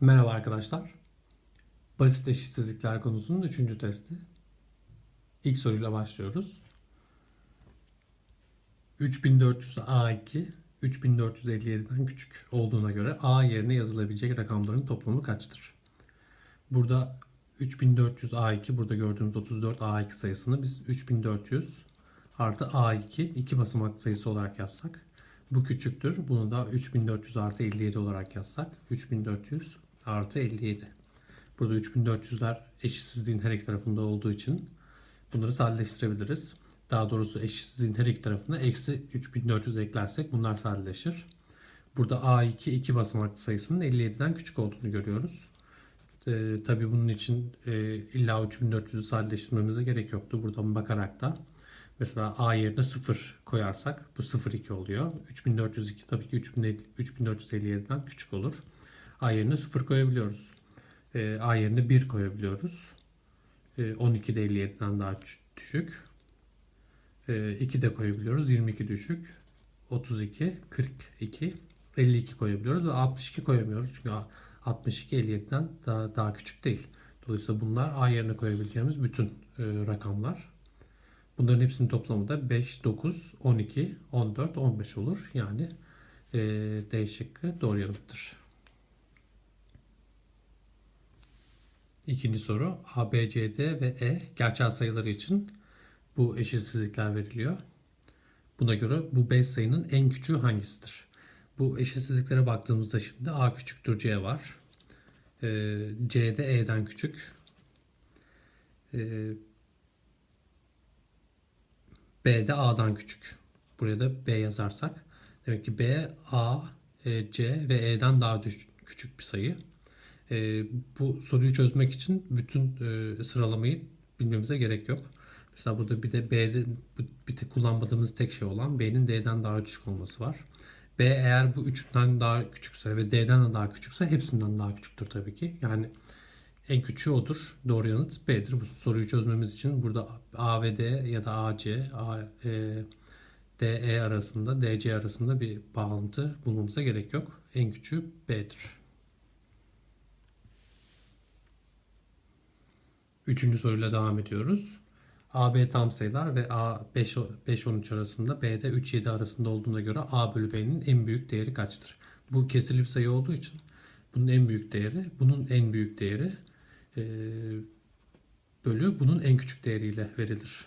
Merhaba arkadaşlar. Basit eşitsizlikler konusunun üçüncü testi. İlk soruyla başlıyoruz. 3400 A2 3457'den küçük olduğuna göre A yerine yazılabilecek rakamların toplamı kaçtır? Burada 3400 A2 burada gördüğümüz 34 A2 sayısını biz 3400 artı A2 iki basamak sayısı olarak yazsak. Bu küçüktür. Bunu da 3400 artı 57 olarak yazsak. 3400 artı 57. Burada 3400'ler eşitsizliğin her iki tarafında olduğu için bunları sadeleştirebiliriz. Daha doğrusu eşitsizliğin her iki tarafına eksi 3400 eklersek bunlar sadeleşir. Burada A2 iki basamaklı sayısının 57'den küçük olduğunu görüyoruz. Ee, tabii bunun için e, illa 3400'ü sadeleştirmemize gerek yoktu. Buradan bakarak da mesela A yerine 0 koyarsak bu 0,2 oluyor. 3402 tabii ki 3457'den küçük olur. A yerine 0 koyabiliyoruz. E, A yerine 1 koyabiliyoruz. E, 12 de 57'den daha düşük. E, 2 de koyabiliyoruz. 22 düşük. 32, 42, 52 koyabiliyoruz ve 62 koyamıyoruz. Çünkü 62 57'den daha, daha küçük değil. Dolayısıyla bunlar A yerine koyabileceğimiz bütün e, rakamlar. Bunların hepsinin toplamı da 5, 9, 12, 14, 15 olur. Yani e, D şıkkı doğru yanıttır. İkinci soru A, B, C, D ve E gerçel sayıları için bu eşitsizlikler veriliyor. Buna göre bu 5 sayının en küçüğü hangisidir? Bu eşitsizliklere baktığımızda şimdi A küçüktür C var. Ee, C de E'den küçük. Ee, B de A'dan küçük. Buraya da B yazarsak. Demek ki B, A, e, C ve E'den daha küçük bir sayı. E, bu soruyu çözmek için bütün e, sıralamayı bilmemize gerek yok. Mesela burada bir de B'de bir tek kullanmadığımız tek şey olan B'nin D'den daha küçük olması var. B eğer bu üçünden daha küçükse ve D'den de daha küçükse hepsinden daha küçüktür tabii ki. Yani en küçüğü odur. Doğru yanıt B'dir. Bu soruyu çözmemiz için burada A ve D ya da AC, A, e, DE arasında, DC arasında bir bağlantı bulmamıza gerek yok. En küçüğü B'dir. Üçüncü soruyla devam ediyoruz. AB tam sayılar ve A 5, 5 13 arasında B'de 3 7 arasında olduğuna göre A bölü B'nin en büyük değeri kaçtır? Bu kesirli bir sayı olduğu için bunun en büyük değeri, bunun en büyük değeri e, bölü bunun en küçük değeriyle verilir.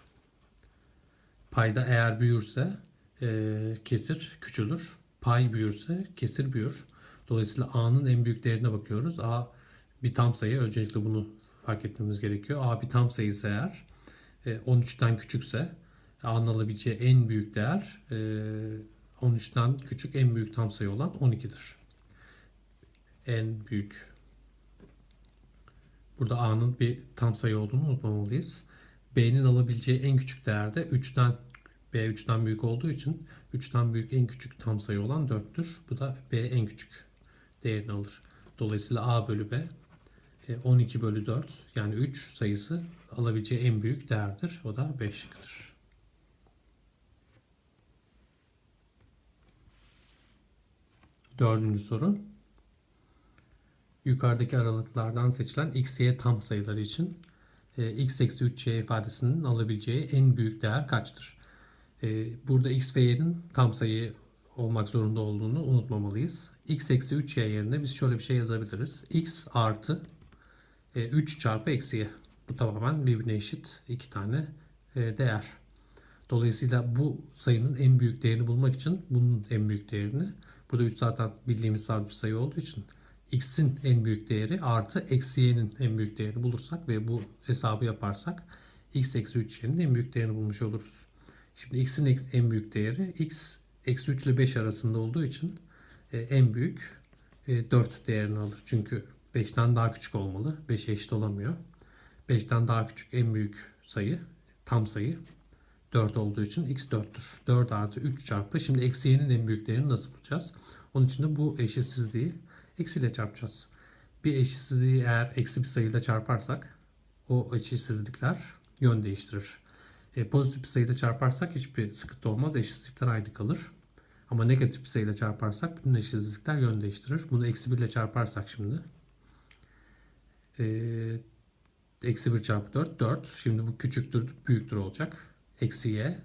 Payda eğer büyürse e, kesir küçülür. Pay büyürse kesir büyür. Dolayısıyla A'nın en büyük değerine bakıyoruz. A bir tam sayı. Öncelikle bunu fark etmemiz gerekiyor. A bir tam sayısı eğer 13'ten e, küçükse A'nın alabileceği en büyük değer 13'ten e, küçük en büyük tam sayı olan 12'dir. En büyük. Burada A'nın bir tam sayı olduğunu unutmamalıyız. B'nin alabileceği en küçük değerde 3'ten B 3'ten büyük olduğu için 3'ten büyük en küçük tam sayı olan 4'tür. Bu da B en küçük değerini alır. Dolayısıyla A bölü B 12 e, bölü 4 yani 3 sayısı alabileceği en büyük değerdir. O da 5'dir. Dördüncü soru. Yukarıdaki aralıklardan seçilen x, y tam sayıları için e, x eksi 3y ifadesinin alabileceği en büyük değer kaçtır? E, burada x ve y'nin tam sayı olmak zorunda olduğunu unutmamalıyız. x eksi 3y yerine biz şöyle bir şey yazabiliriz. x artı 3 e, çarpı eksiye. Bu tamamen birbirine eşit iki tane e, değer. Dolayısıyla bu sayının en büyük değerini bulmak için bunun en büyük değerini burada 3 zaten bildiğimiz sabit bir sayı olduğu için x'in en büyük değeri artı eksi y'nin en büyük değerini bulursak ve bu hesabı yaparsak x eksi 3 y'nin en büyük değerini bulmuş oluruz. Şimdi x'in en büyük değeri x eksi 3 ile 5 arasında olduğu için e, en büyük 4 değerini alır. Çünkü 5'ten daha küçük olmalı. 5'e eşit olamıyor. 5'ten daha küçük en büyük sayı, tam sayı 4 olduğu için x 4'tür. 4 artı 3 çarpı. Şimdi eksi y'nin en büyük değerini nasıl bulacağız? Onun için de bu eşitsizliği eksiyle çarpacağız. Bir eşitsizliği eğer eksi bir sayıyla çarparsak o eşitsizlikler yön değiştirir. E, pozitif bir sayıyla çarparsak hiçbir sıkıntı olmaz. Eşitsizlikler aynı kalır. Ama negatif bir sayıyla çarparsak bütün eşitsizlikler yön değiştirir. Bunu eksi 1 ile çarparsak şimdi eksi 1 çarpı 4 4. Şimdi bu küçüktür büyüktür olacak. Eksi y.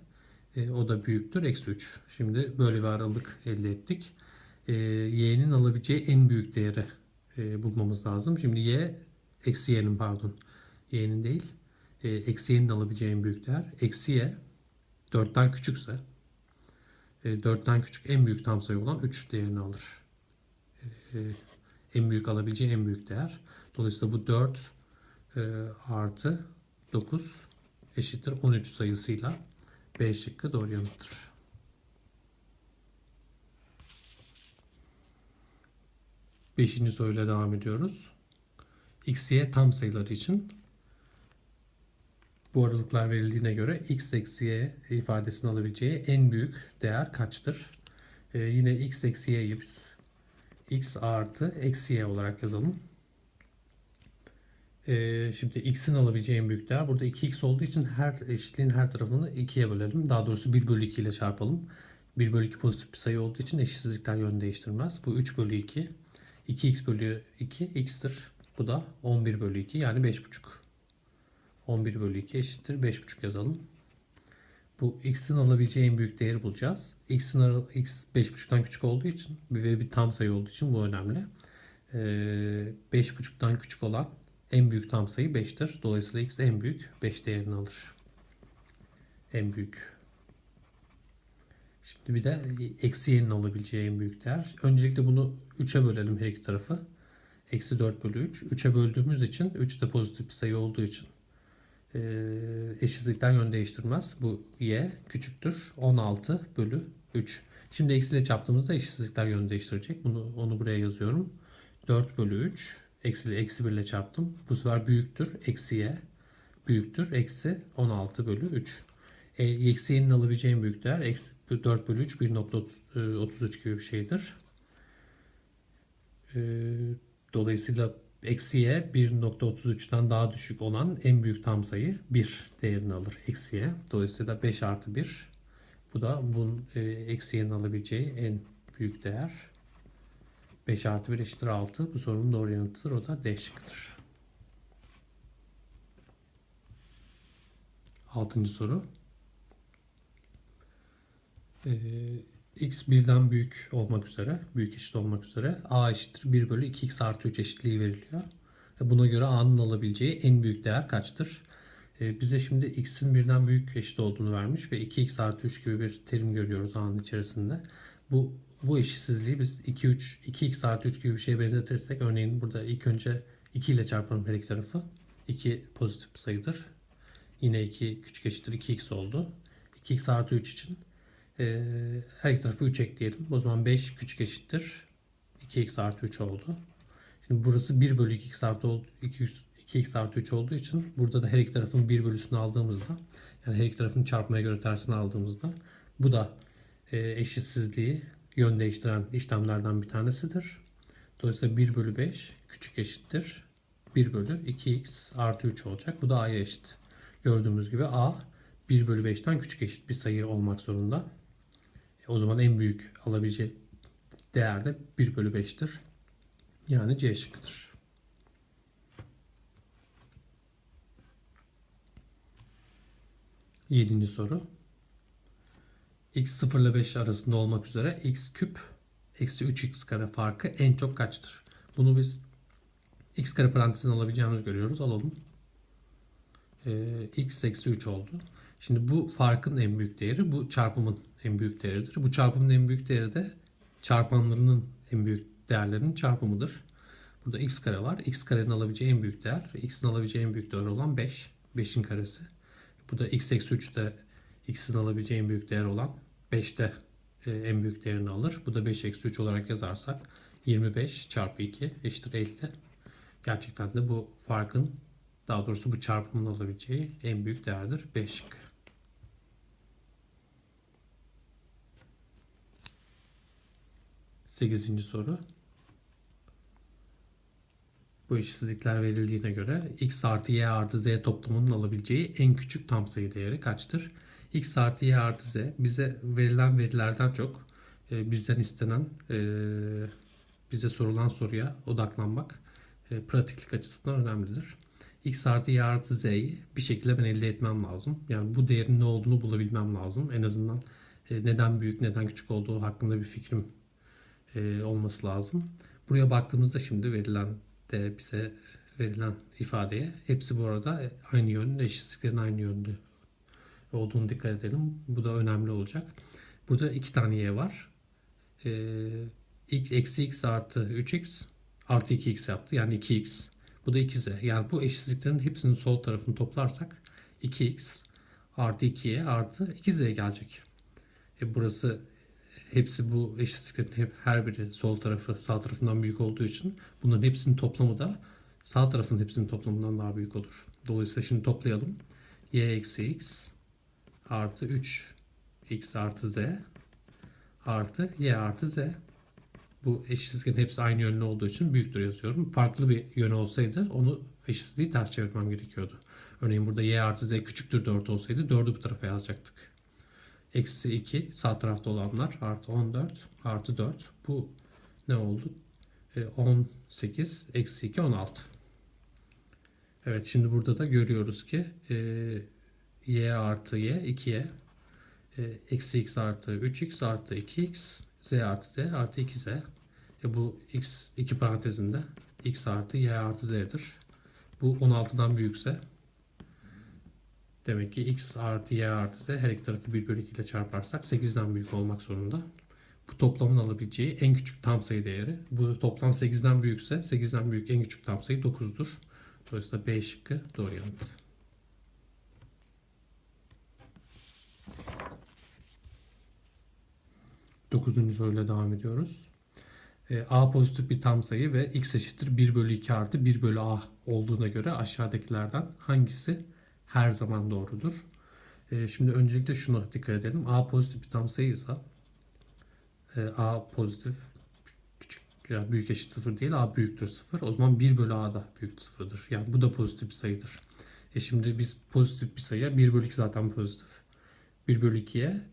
E, o da büyüktür. Eksi 3. Şimdi böyle bir aralık elde ettik. E, y'nin alabileceği en büyük değeri e, bulmamız lazım. Şimdi y eksi y'nin pardon. y'nin değil. E, eksi y'nin alabileceği en büyük değer. Eksi y 4'ten küçükse e, 4'ten küçük en büyük tam sayı olan 3 değerini alır. E, en büyük alabileceği en büyük değer. Dolayısıyla bu 4 e, artı 9 eşittir 13 sayısıyla B şıkkı doğru yanıttır. Beşinci soruyla devam ediyoruz. X, Y tam sayıları için bu aralıklar verildiğine göre x eksi y ifadesini alabileceği en büyük değer kaçtır? Ee, yine x eksi y'yi biz x artı eksi y olarak yazalım. Ee, şimdi x'in alabileceği en büyük değer. Burada 2x olduğu için her eşitliğin her tarafını 2'ye bölelim. Daha doğrusu 1 bölü 2 ile çarpalım. 1 bölü 2 pozitif bir sayı olduğu için eşitsizlikler yön değiştirmez. Bu 3 bölü 2. 2x bölü 2 x'tir. Bu da 11 bölü 2 yani 5,5. 11 bölü 2 eşittir 5,5 yazalım. Bu x'in alabileceği en büyük değeri bulacağız. x'in x 5,5'tan küçük olduğu için ve bir tam sayı olduğu için bu önemli. Ee, 5,5'tan küçük olan en büyük tam sayı 5'tir. Dolayısıyla x en büyük 5 değerini alır. En büyük. Şimdi bir de eksi y'nin alabileceği en büyük değer. Öncelikle bunu 3'e bölelim her iki tarafı. Eksi 4 bölü 3. 3'e böldüğümüz için 3 de pozitif bir sayı olduğu için e, yön değiştirmez. Bu y küçüktür. 16 bölü 3. Şimdi eksiyle çarptığımızda eşitsizlikler yön değiştirecek. Bunu onu buraya yazıyorum. 4 bölü 3 eksi eksi 1 ile çarptım. Bu sefer büyüktür. Eksi y büyüktür. Eksi 16 bölü 3. E, eksi y'nin alabileceğim büyük değer eksi 4 bölü 3 1.33 gibi bir şeydir. E, dolayısıyla eksiye 1.33'ten daha düşük olan en büyük tam sayı 1 değerini alır eksiye. Dolayısıyla 5 artı 1 bu da bunun e, eksiyenin alabileceği en büyük değer. 5 artı 1 eşittir 6. Bu sorunun doğru yanıtıdır. O da D şıkkıdır. Altıncı soru. Ee, x birden büyük olmak üzere, büyük eşit olmak üzere a eşittir 1 bölü 2x artı 3 eşitliği veriliyor. Buna göre a'nın alabileceği en büyük değer kaçtır? Ee, bize şimdi x'in birden büyük eşit olduğunu vermiş ve 2x artı 3 gibi bir terim görüyoruz a'nın içerisinde. Bu bu eşitsizliği biz 2 3 2x artı 3 gibi bir şeye benzetirsek örneğin burada ilk önce 2 ile çarpalım her iki tarafı. 2 pozitif bir sayıdır. Yine 2 küçük eşittir 2x oldu. 2x artı 3 için e, her iki tarafı 3 ekleyelim. O zaman 5 küçük eşittir. 2x artı 3 oldu. Şimdi burası 1 bölü 2x artı 2, 2x artı 3 olduğu için burada da her iki tarafın 1 bölüsünü aldığımızda yani her iki tarafın çarpmaya göre tersini aldığımızda bu da e, eşitsizliği yön değiştiren işlemlerden bir tanesidir. Dolayısıyla 1 bölü 5 küçük eşittir. 1 bölü 2x artı 3 olacak. Bu da a'ya eşit. Gördüğümüz gibi a 1 bölü 5'ten küçük eşit bir sayı olmak zorunda. O zaman en büyük alabileceği değer de 1 bölü 5'tir. Yani C şıkkıdır. Yedinci soru. X 0 ile 5 arasında olmak üzere x küp eksi 3x kare farkı en çok kaçtır? Bunu biz x kare parantezine alabileceğimiz görüyoruz. Alalım. Ee, x eksi 3 oldu. Şimdi bu farkın en büyük değeri bu çarpımın en büyük değeridir. Bu çarpımın en büyük değeri de çarpanlarının en büyük değerlerinin çarpımıdır. Burada x kare var. x karenin alabileceği en büyük değer. x'in alabileceği en büyük değer olan 5. 5'in karesi. Bu da x eksi 3 de x'in alabileceği en büyük değer olan 5'te e, en büyük değerini alır. Bu da 5 eksi 3 olarak yazarsak 25 çarpı 2 eşittir 50. Gerçekten de bu farkın daha doğrusu bu çarpımın alabileceği en büyük değerdir. 5 şık. Sekizinci soru. Bu eşitsizlikler verildiğine göre x artı y artı z toplamının alabileceği en küçük tam sayı değeri kaçtır? X artı y artı z bize verilen verilerden çok e, bizden istenen e, bize sorulan soruya odaklanmak e, pratiklik açısından önemlidir. x artı y artı z'yi bir şekilde ben elde etmem lazım. Yani bu değerin ne olduğunu bulabilmem lazım. En azından e, neden büyük neden küçük olduğu hakkında bir fikrim e, olması lazım. Buraya baktığımızda şimdi verilen de bize verilen ifadeye hepsi bu arada aynı yönde eşitsizliklerin aynı yönde olduğunu dikkat edelim. Bu da önemli olacak. Burada iki tane y var. Ee, x, eksi x artı 3x artı 2x yaptı. Yani 2x. Bu da 2z. Yani bu eşitsizliklerin hepsinin sol tarafını toplarsak 2x artı 2y artı 2z gelecek. E burası hepsi bu eşitsizliklerin hep her biri sol tarafı sağ tarafından büyük olduğu için bunların hepsinin toplamı da sağ tarafın hepsinin toplamından daha büyük olur. Dolayısıyla şimdi toplayalım. y eksi x artı 3 x artı z artı y artı z. Bu eşitsizliğin hepsi aynı yönlü olduğu için büyüktür yazıyorum. Farklı bir yönü olsaydı onu eşitsizliği ters çevirmem gerekiyordu. Örneğin burada y artı z küçüktür 4 olsaydı 4'ü bu tarafa yazacaktık. Eksi 2 sağ tarafta olanlar artı 14 artı 4. Bu ne oldu? E, 18 eksi 2 16. Evet şimdi burada da görüyoruz ki e, y artı y 2y e, eksi x artı 3x artı 2x z artı z artı 2z. E, bu x iki parantezinde x artı y artı z'dir. Bu 16'dan büyükse demek ki x artı y artı z her iki tarafı 1 bölü 2 ile çarparsak 8'den büyük olmak zorunda. Bu toplamın alabileceği en küçük tam sayı değeri. Bu toplam 8'den büyükse 8'den büyük en küçük tam sayı 9'dur. Dolayısıyla B şıkkı doğru yanıt. Dokuzuncu soruyla devam ediyoruz. E, A pozitif bir tam sayı ve x eşittir 1 bölü 2 artı 1 bölü A olduğuna göre aşağıdakilerden hangisi her zaman doğrudur? E, şimdi öncelikle şuna dikkat edelim. A pozitif bir tam sayıysa e, A pozitif küçük yani büyük eşit sıfır değil A büyüktür sıfır. O zaman 1 bölü A da büyük sıfırdır. Yani bu da pozitif bir sayıdır. E şimdi biz pozitif bir sayıya 1 bölü 2 zaten pozitif. 1 bölü 2'ye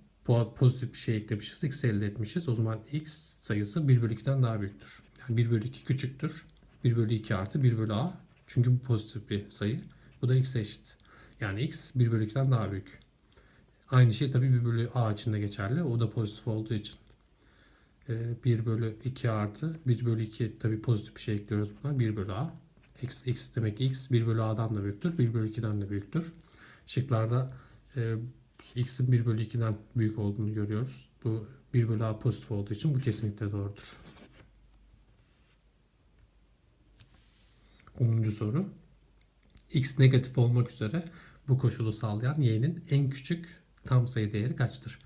pozitif bir şey eklemişiz. X elde etmişiz. O zaman X sayısı 1 bölü 2'den daha büyüktür. Yani 1 bölü 2 küçüktür. 1 bölü 2 artı 1 bölü A. Çünkü bu pozitif bir sayı. Bu da X'e eşit. Yani X 1 bölü 2'den daha büyük. Aynı şey tabii 1 bölü A için de geçerli. O da pozitif olduğu için. 1 bölü 2 artı 1 bölü 2 tabii pozitif bir şey ekliyoruz buna. 1 bölü A. X, X demek X 1 bölü A'dan da büyüktür. 1 bölü 2'den de büyüktür. Şıklarda e, x'in 1 bölü 2'den büyük olduğunu görüyoruz. Bu 1 bölü a pozitif olduğu için bu kesinlikle doğrudur. 10. soru. x negatif olmak üzere bu koşulu sağlayan y'nin en küçük tam sayı değeri kaçtır?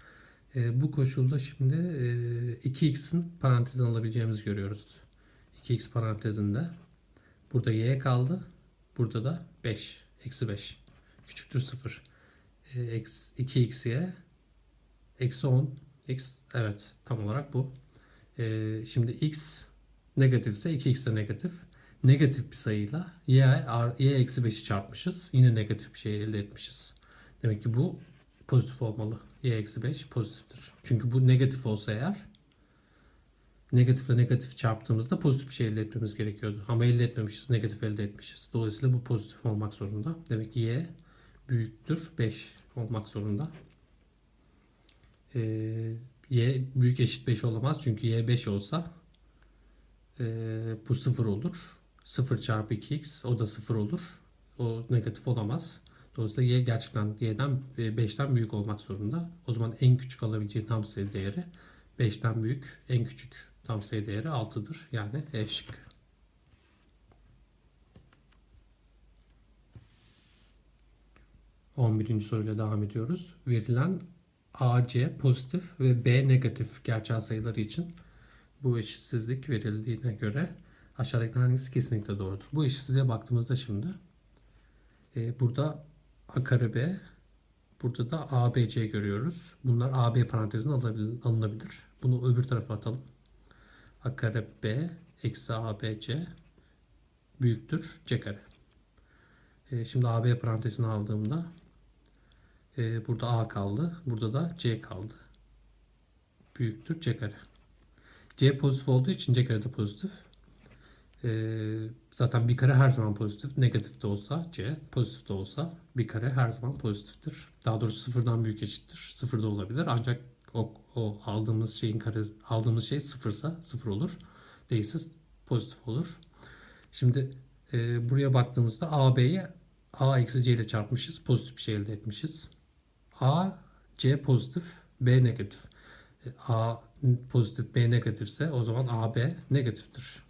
E, bu koşulda şimdi e, 2x'in parantezine alabileceğimizi görüyoruz. 2x parantezinde. Burada y kaldı. Burada da 5. Eksi 5. Küçüktür 0. 2x'ye eksi 10 x evet tam olarak bu. Ee, şimdi x negatifse 2x de negatif. Negatif bir sayıyla y, y eksi 5'i çarpmışız. Yine negatif bir şey elde etmişiz. Demek ki bu pozitif olmalı. y eksi 5 pozitiftir. Çünkü bu negatif olsa eğer negatifle negatif çarptığımızda pozitif bir şey elde etmemiz gerekiyordu. Ama elde etmemişiz. Negatif elde etmişiz. Dolayısıyla bu pozitif olmak zorunda. Demek ki y büyüktür 5 olmak zorunda. Ee, y büyük eşit 5 olamaz. Çünkü y 5 olsa e, bu 0 olur. 0 çarpı 2x o da 0 olur. O negatif olamaz. Dolayısıyla y gerçekten y'den 5'ten büyük olmak zorunda. O zaman en küçük alabileceği tam sayı değeri 5'ten büyük. En küçük tam sayı değeri 6'dır. Yani E şıkkı. 11. soruyla devam ediyoruz. Verilen AC pozitif ve B negatif gerçel sayıları için bu eşitsizlik verildiğine göre aşağıdaki hangisi kesinlikle doğrudur? Bu eşitsizliğe baktığımızda şimdi e, burada A kare B burada da ABC görüyoruz. Bunlar AB parantezine alınabilir. Bunu öbür tarafa atalım. A kare B eksi ABC büyüktür C kare. E, şimdi AB parantezini aldığımda e, burada A kaldı. Burada da C kaldı. Büyüktür C kare. C pozitif olduğu için C kare de pozitif. Ee, zaten bir kare her zaman pozitif. Negatif de olsa c, pozitif de olsa bir kare her zaman pozitiftir. Daha doğrusu sıfırdan büyük eşittir. Sıfır da olabilir. Ancak o, o aldığımız şeyin kare aldığımız şey sıfırsa sıfır olur. Değilse pozitif olur. Şimdi e, buraya baktığımızda AB'yi A eksi C ile çarpmışız. Pozitif bir şey elde etmişiz. A, C pozitif, B negatif. E, A pozitif, B negatifse o zaman AB negatiftir.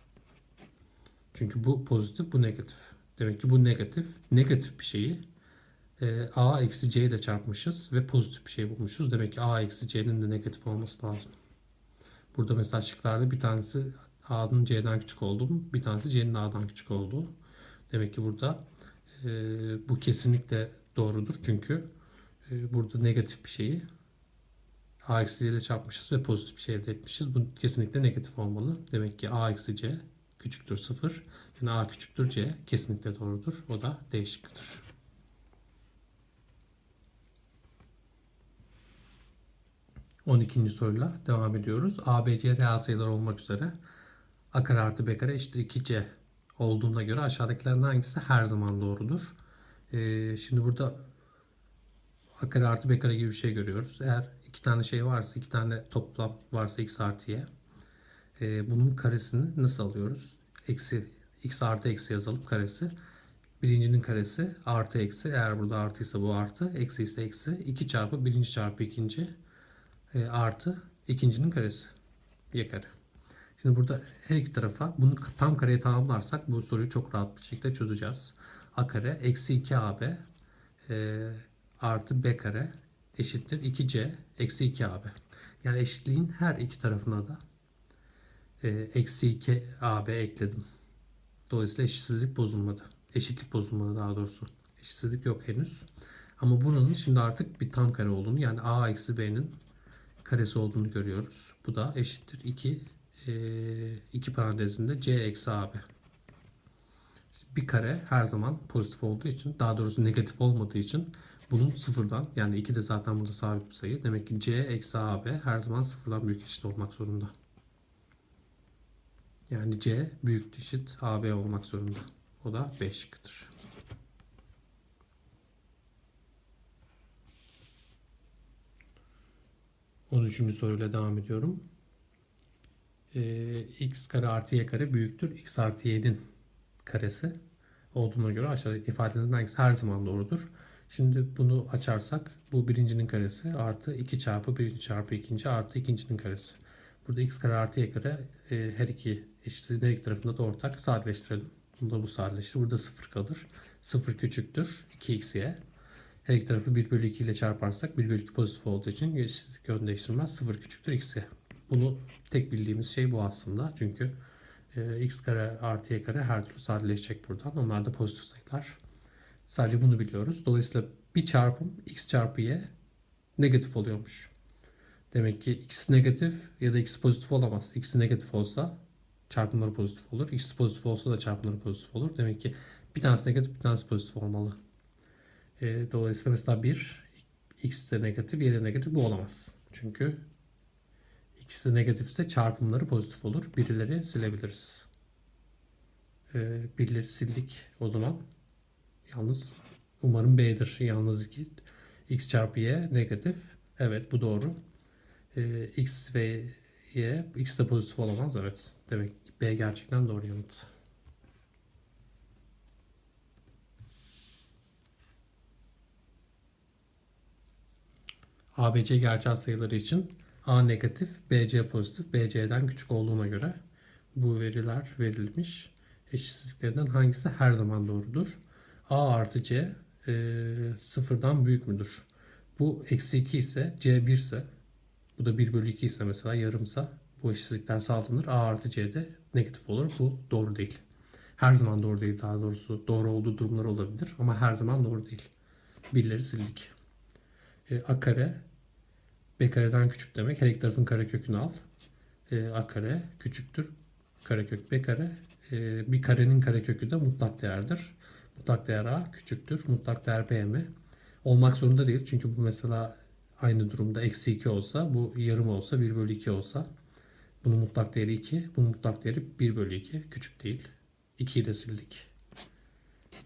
Çünkü bu pozitif, bu negatif. Demek ki bu negatif. Negatif bir şeyi e, A eksi C ile çarpmışız ve pozitif bir şey bulmuşuz. Demek ki A eksi C'nin de negatif olması lazım. Burada mesela şıklarda bir tanesi A'nın C'den küçük olduğu, bir tanesi C'nin A'dan küçük olduğu. Demek ki burada e, bu kesinlikle doğrudur. Çünkü burada negatif bir şeyi A eksi ile çarpmışız ve pozitif bir şey elde etmişiz. Bu kesinlikle negatif olmalı. Demek ki A eksi C küçüktür 0. Yani A küçüktür C kesinlikle doğrudur. O da D. On ikinci soruyla devam ediyoruz. A, B, C reel sayılar olmak üzere A kare artı B kare eşittir 2C olduğuna göre aşağıdakilerden hangisi her zaman doğrudur? Ee, şimdi burada A kare artı B kare gibi bir şey görüyoruz. Eğer iki tane şey varsa, iki tane toplam varsa x artı y. E, bunun karesini nasıl alıyoruz? Eksi x artı eksi yazalım karesi. Birincinin karesi artı eksi. Eğer burada artıysa bu artı. Eksi ise eksi. 2 çarpı birinci çarpı ikinci e, artı ikincinin karesi. Y kare. Şimdi burada her iki tarafa bunu tam kareye tamamlarsak bu soruyu çok rahat bir şekilde çözeceğiz. A kare eksi 2AB e, artı B kare eşittir 2C eksi 2AB. Yani eşitliğin her iki tarafına da e, eksi 2 AB ekledim. Dolayısıyla eşitsizlik bozulmadı. Eşitlik bozulmadı daha doğrusu. Eşitsizlik yok henüz. Ama bunun şimdi artık bir tam kare olduğunu yani A eksi B'nin karesi olduğunu görüyoruz. Bu da eşittir 2 e, iki parantezinde C eksi AB. Bir kare her zaman pozitif olduğu için daha doğrusu negatif olmadığı için bunun sıfırdan yani 2 de zaten burada sabit bir sayı. Demek ki C eksi AB her zaman sıfırdan büyük eşit olmak zorunda. Yani C büyük eşit AB olmak zorunda. O da 5 şıkkıdır. On üçüncü soruyla devam ediyorum. Ee, x kare artı y kare büyüktür. x artı y'nin karesi olduğuna göre aşağıdaki ifadelerin hangisi her zaman doğrudur? Şimdi bunu açarsak bu birincinin karesi artı 2 çarpı birinci çarpı ikinci artı ikincinin karesi. Burada x kare artı y kare e, her iki eşitsizliğin her iki tarafında da ortak sadeleştirelim. Bunda bu sadeleştir. Burada 0 kalır. 0 küçüktür. 2xy. Her iki tarafı 1 bölü 2 ile çarparsak 1 bölü 2 pozitif olduğu için eşitsizlik yön değiştirmez. 0 küçüktür xy. Bunu tek bildiğimiz şey bu aslında. Çünkü e, x kare artı y kare her türlü sadeleşecek buradan. Onlar da pozitif sayılar. Sadece bunu biliyoruz. Dolayısıyla bir çarpım x çarpı y negatif oluyormuş. Demek ki x negatif ya da x pozitif olamaz. x negatif olsa çarpımları pozitif olur. x pozitif olsa da çarpımları pozitif olur. Demek ki bir tanesi negatif bir tanesi pozitif olmalı. E, dolayısıyla mesela 1 x de negatif y de negatif bu olamaz. Çünkü ikisi negatifse çarpımları pozitif olur. Birileri silebiliriz. E, birileri sildik o zaman. Yalnız umarım B'dir. Yalnız 2 x çarpı y negatif. Evet bu doğru. Ee, x ve y x de pozitif olamaz. Evet. Demek B gerçekten doğru yanıt. ABC gerçel sayıları için A negatif, BC pozitif, BC'den küçük olduğuna göre bu veriler verilmiş. Eşitsizliklerinden hangisi her zaman doğrudur? A artı C e, sıfırdan büyük müdür? Bu eksi 2 ise C 1 ise bu da 1 bölü 2 ise mesela yarımsa bu eşitsizlikler sağlanır. A artı C de negatif olur. Bu doğru değil. Her zaman doğru değil daha doğrusu. Doğru olduğu durumlar olabilir ama her zaman doğru değil. Birleri sildik. E, A kare B kareden küçük demek. Her iki tarafın karekökünü al. E, A kare küçüktür. Karekök B kare. E, bir karenin karekökü de mutlak değerdir. Mutlak değer A küçüktür. Mutlak değer B mi? Olmak zorunda değil. Çünkü bu mesela aynı durumda eksi 2 olsa bu yarım olsa 1 bölü 2 olsa bunun mutlak değeri 2. Bunun mutlak değeri 1 bölü 2. Küçük değil. 2'yi de sildik.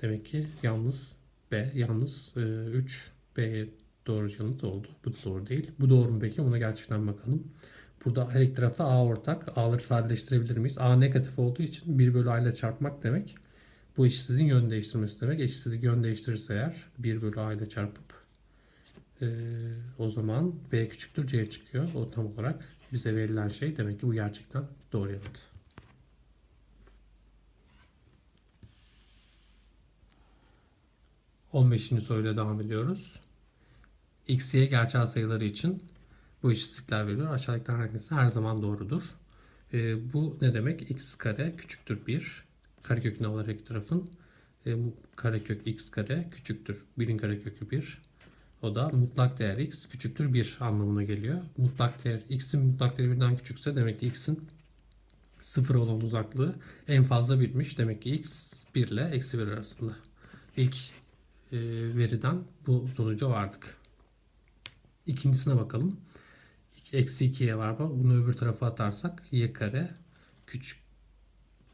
Demek ki yalnız B, yalnız e, 3 B doğru yanıt oldu. Bu doğru değil. Bu doğru mu peki? Ona gerçekten bakalım. Burada her iki tarafta A ortak. A'ları sadeleştirebilir miyiz? A negatif olduğu için 1 bölü A ile çarpmak demek. Bu eşitsizliğin yön değiştirmesi demek. Eşitsizlik yön değiştirirse eğer 1 bölü A ile çarpıp e, o zaman B küçüktür C çıkıyor. O tam olarak bize verilen şey. Demek ki bu gerçekten doğru yanıt. On beşinci soruyla devam ediyoruz. X, Y gerçel sayıları için bu eşitlikler veriyor. Aşağıdakilerden hangisi her zaman doğrudur? E, bu ne demek? X kare küçüktür 1. Karekökünü iki tarafın. E, bu karekök x kare küçüktür. 1'in karekökü 1. O da mutlak değer x küçüktür 1 anlamına geliyor. Mutlak değer x'in mutlak değeri birden küçükse demek ki x'in sıfır olan uzaklığı en fazla 1'miş. Demek ki x 1 ile eksi 1 arasında. İlk e, veriden bu sonuca vardık. İkincisine bakalım. Eksi 2y var. Bunu öbür tarafa atarsak y kare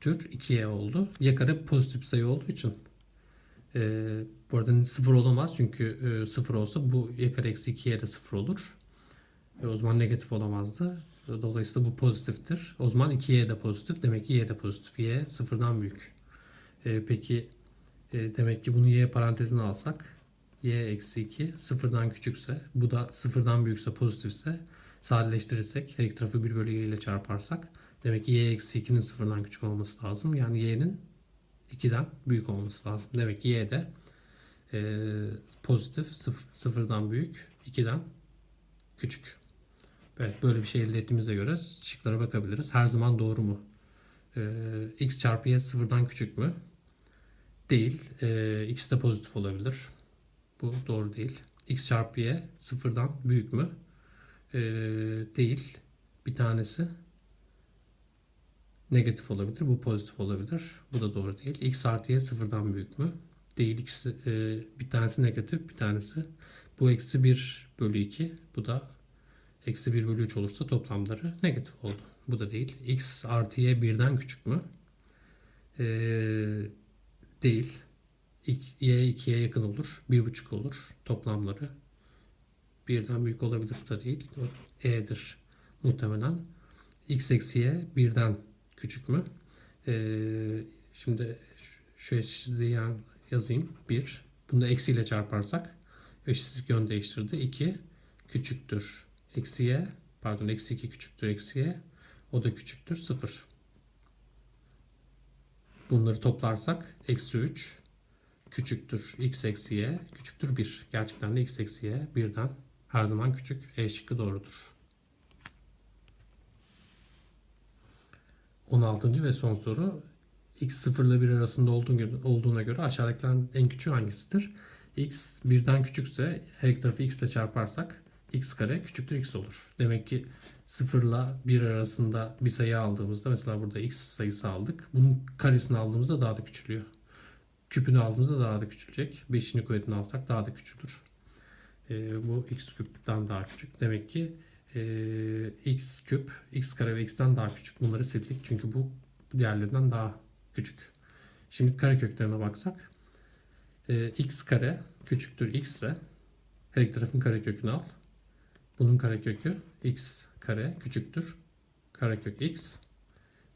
küçüktür 2y oldu. y kare pozitif sayı olduğu için e, bu arada sıfır olamaz çünkü e, sıfır olsa bu y eksi 2y de sıfır olur. E, o zaman negatif olamazdı. Dolayısıyla bu pozitiftir. O zaman 2y de pozitif. Demek ki y de pozitif. y sıfırdan büyük. E, peki e, demek ki bunu y parantezine alsak y eksi 2 sıfırdan küçükse bu da sıfırdan büyükse pozitifse sadeleştirirsek her iki tarafı 1 bölü y ile çarparsak demek ki y eksi 2'nin sıfırdan küçük olması lazım. Yani y'nin 2'den büyük olması lazım. Demek ki y de e, pozitif sıfır, sıfırdan büyük 2'den küçük. Evet böyle bir şey elde ettiğimize göre şıklara bakabiliriz. Her zaman doğru mu? E, x çarpı y sıfırdan küçük mü? Değil. E, x de pozitif olabilir. Bu doğru değil. x çarpı y sıfırdan büyük mü? Ee, değil. Bir tanesi negatif olabilir. Bu pozitif olabilir. Bu da doğru değil. x artı y sıfırdan büyük mü? Değil. X, e, bir tanesi negatif, bir tanesi. Bu eksi 1 bölü 2. Bu da eksi 1 bölü 3 olursa toplamları negatif oldu. Bu da değil. x artı y birden küçük mü? Ee, değil. y 2'ye yakın olur. 1,5 olur. Toplamları birden büyük olabilir. Bu da değil. E'dir muhtemelen. X eksi y birden küçük mü? Ee, şimdi şu eşitsizliği yazayım. 1. Bunu da eksiyle çarparsak eşitsizlik yön değiştirdi. 2 küçüktür. Eksi y pardon eksi 2 küçüktür eksi y. O da küçüktür 0. Bunları toplarsak eksi 3 küçüktür x eksi y küçüktür 1. Gerçekten de x eksi y birden her zaman küçük. E şıkkı doğrudur. 16. ve son soru. X 0 ile 1 arasında olduğuna göre aşağıdakilerin en küçüğü hangisidir? X birden küçükse her tarafı x ile çarparsak x kare küçüktür x olur. Demek ki 0 ile 1 arasında bir sayı aldığımızda mesela burada x sayısı aldık. Bunun karesini aldığımızda daha da küçülüyor. Küpünü aldığımızda daha da küçülecek. 5'ini kuvvetini alsak daha da küçülür. E, bu x küpten daha küçük. Demek ki e, x küp, x kare ve x'ten daha küçük. Bunları sildik çünkü bu diğerlerinden daha küçük. Şimdi kare köklerine baksak. E, x kare küçüktür x ise her iki tarafın kare kökünü al. Bunun kare kökü x kare küçüktür. Karekök x.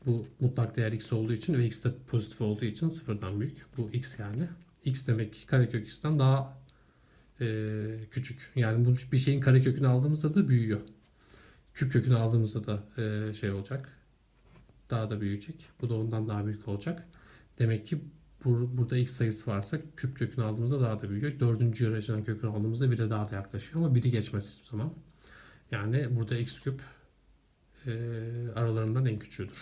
Bu mutlak değer x olduğu için ve x de pozitif olduğu için sıfırdan büyük. Bu x yani. x demek karekök x'ten daha e, küçük. Yani bu bir şeyin karekökünü aldığımızda da büyüyor. Küp kökünü aldığımızda da e, şey olacak. Daha da büyüyecek. Bu da ondan daha büyük olacak. Demek ki bur, burada x sayısı varsa küp kökünü aldığımızda daha da büyüyor. Dördüncü yarıcının kökünü aldığımızda bire daha da yaklaşıyor ama biri geçmez hiçbir zaman. Yani burada x küp e, aralarından en küçüğüdür.